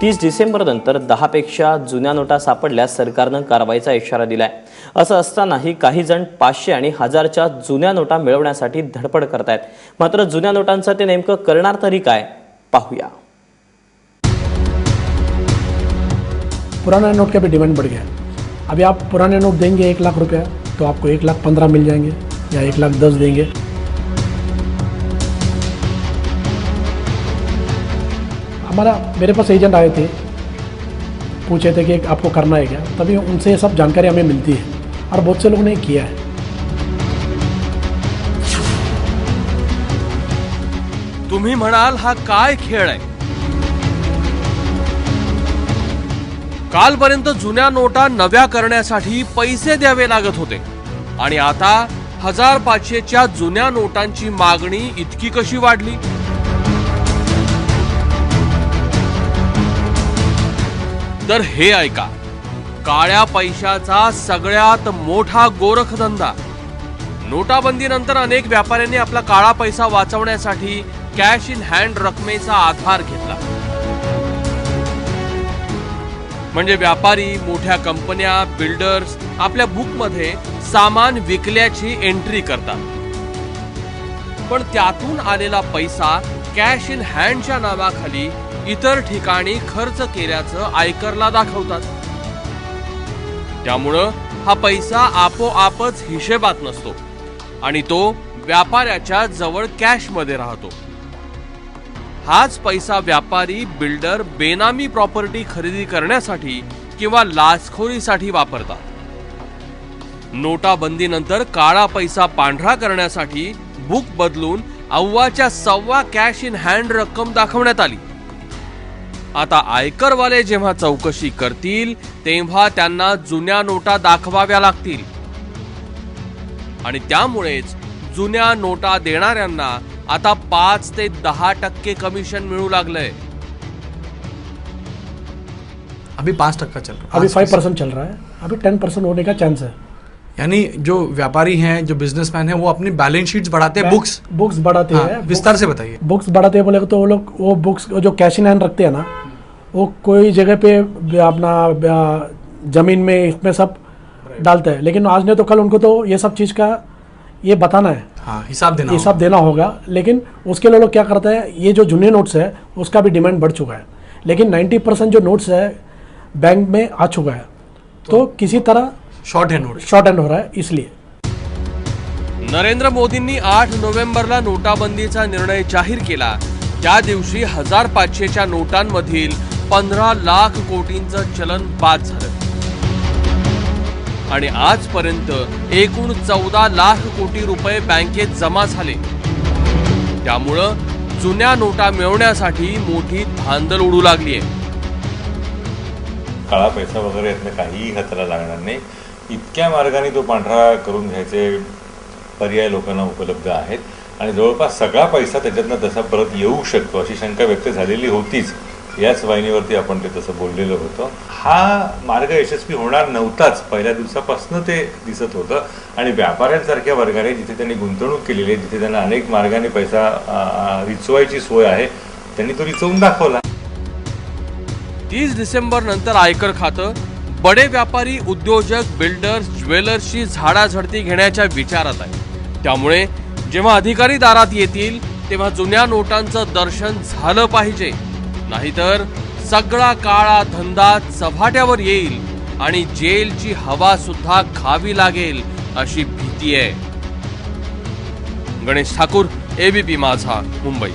तीस डिसेंबर नंतर दहापेक्षा जुन्या नोटा सापडल्यास सरकारनं कारवाईचा इशारा दिलाय. असं असतानाही काही जण पाचशे आणि हजारच्या जुन्या नोटा मिळवण्यासाठी धडपड करतायत. मात्र जुन्या नोटांचं ते नेमकं करणार तरी काय? पाहूया. पुराना नोट का भी डिमांड बढ़ गया अभी आप पुराने नोट देंगे एक लाख रुपया तो आपको एक लाख पंद्रह मिल जाएंगे या एक लाख दस देंगे। हमारा मेरे पास एजेंट आए थे पूछे थे कि आपको करना है क्या? तभी उनसे ये सब जानकारी हमें मिलती है और बहुत से लोगों ने किया है। तुम्ही म्हणाल हा काय खेळ आहे? कालपर्यंत जुन्या नोटा नव्या करण्यासाठी पैसे द्यावे लागत होते आणि आता हजार पाचशेच्या जुन्या नोटांची मागणी इतकी कशी वाढली? तर हे ऐका. काळ्या पैशाचा सगळ्यात मोठा गोरखधंदा. नोटाबंदीनंतर अनेक व्यापाऱ्यांनी आपला काळा पैसा वाचवण्यासाठी कॅश इन हँड रकमेचा आधार घेतला. म्हणजे व्यापारी मोठ्या कंपन्या बिल्डर्स आपल्या बुकमध्ये सामान विकल्याची एंट्री करतात. पण त्यातून आलेला पैसा कॅश इन हँडच्या नावाखाली इतर ठिकाणी खर्च केल्याचं आयकरला दाखवतात. त्यामुळं हा पैसा आपोआपच हिशेबात नसतो आणि तो व्यापाऱ्याच्या जवळ कॅशमध्ये राहतो. हाच पैसा व्यापारी बिल्डर बेनामी प्रॉपर्टी खरेदी करण्यासाठी किंवा लाचखोरीसाठी वापरतात. नोटाबंदीनंतर काळा पैसा पांढरा करण्यासाठी बुक बदलून अव्वाच्या सव्वा कॅश इन हँड रक्कम दाखवण्यात आली. आता आयकरवाले जेव्हा चौकशी करतील तेव्हा त्यांना जुन्या नोटा दाखवाव्या लागतील. आणि त्यामुळेच जुन्या नोटा देणाऱ्यांना आता पाच ते दहा टक्के कमिशन मिळू लागलंय. अभी पाँच टक्का चल रहा है। अभी फाइव फीसद। परसेंट चल रहा है। अभी टेन परसेंट होने का चांस है। यानी जो व्यापारी हैं जो बिजनेसमैन हैं वो अपनी बैलेंस शीट्स बढ़ाते हैं बुक्स बुक्स बढ़ाते हाँ, हैं विस्तार से बताइए। बुक्स बढ़ाते हैं बोले तो वो लोग वो बुक्स जो कैश इन हैंड रखते हैं ना वो कोई जगह पे अपना ज़मीन में इसमें सब डालते हैं। लेकिन आज नहीं तो कल उनको तो ये सब चीज़ का ये बताना है। हाँ हिसाब देना ये होगा। सब देना होगा लेकिन उसके लिए लोग क्या करते हैं ये जो जुने नोट्स है उसका भी डिमांड बढ़ चुका है। लेकिन 90 परसेंट जो नोट्स है बैंक में आ चुका है। तो, तो किसी तरह शॉर्ट है नोट शॉर्ट एंड हो रहा है इसलिए। नरेंद्र मोदींनी आठ नोव्हेंबरला नोटाबंदीचा निर्णय जाहीर केला. त्या दिवशी हजार पाचशेच्या नोटांमधील पंधरा लाख कोटींचं चलन बाद झालं. आणि आजपर्यंत एकूण चौदा लाख कोटी रुपये बँकेत जमा झाले. त्यामुळं जुन्या नोटा मिळवण्यासाठी मोठी धांदल उडू लागली आहे काळा पैसा वगैरे यातनं काहीही हाताला लागणार नाही. इतक्या मार्गाने तो पांढरा करून घ्यायचे पर्याय लोकांना उपलब्ध आहेत. आणि जवळपास सगळा पैसा त्याच्यातनं तसा परत येऊ शकतो अशी शंका व्यक्त झालेली होतीच. याच वाहिनीवरती आपण ते तसं बोललेलं होतं. हा मार्ग यशस्वी होणार नव्हताच. पहिल्या दिवसापासून ते दिसत होतं. आणि व्यापाऱ्यांसारख्या वर्गाने जिथे त्यांनी गुंतवणूक केलेली आहे जिथे त्यांना अनेक मार्गाने पैसा रिचवायची सोय आहे त्यांनी तो रिचवून दाखवला. तीस डिसेंबर नंतर आयकर खातं बडे व्यापारी उद्योजक बिल्डर्स ज्वेलर्सची झाडाझडती घेण्याच्या विचारात आहे. त्यामुळे जेव्हा अधिकारी दारात येतील तेव्हा जुन्या नोटांचं दर्शन झालं पाहिजे. नाहीतर सगळा काळा धंदा चव्हाट्यावर येईल आणि जेलची हवा सुद्धा खावी लागेल अशी भीती आहे. गणेश ठाकूर एबीपी माझा मुंबई.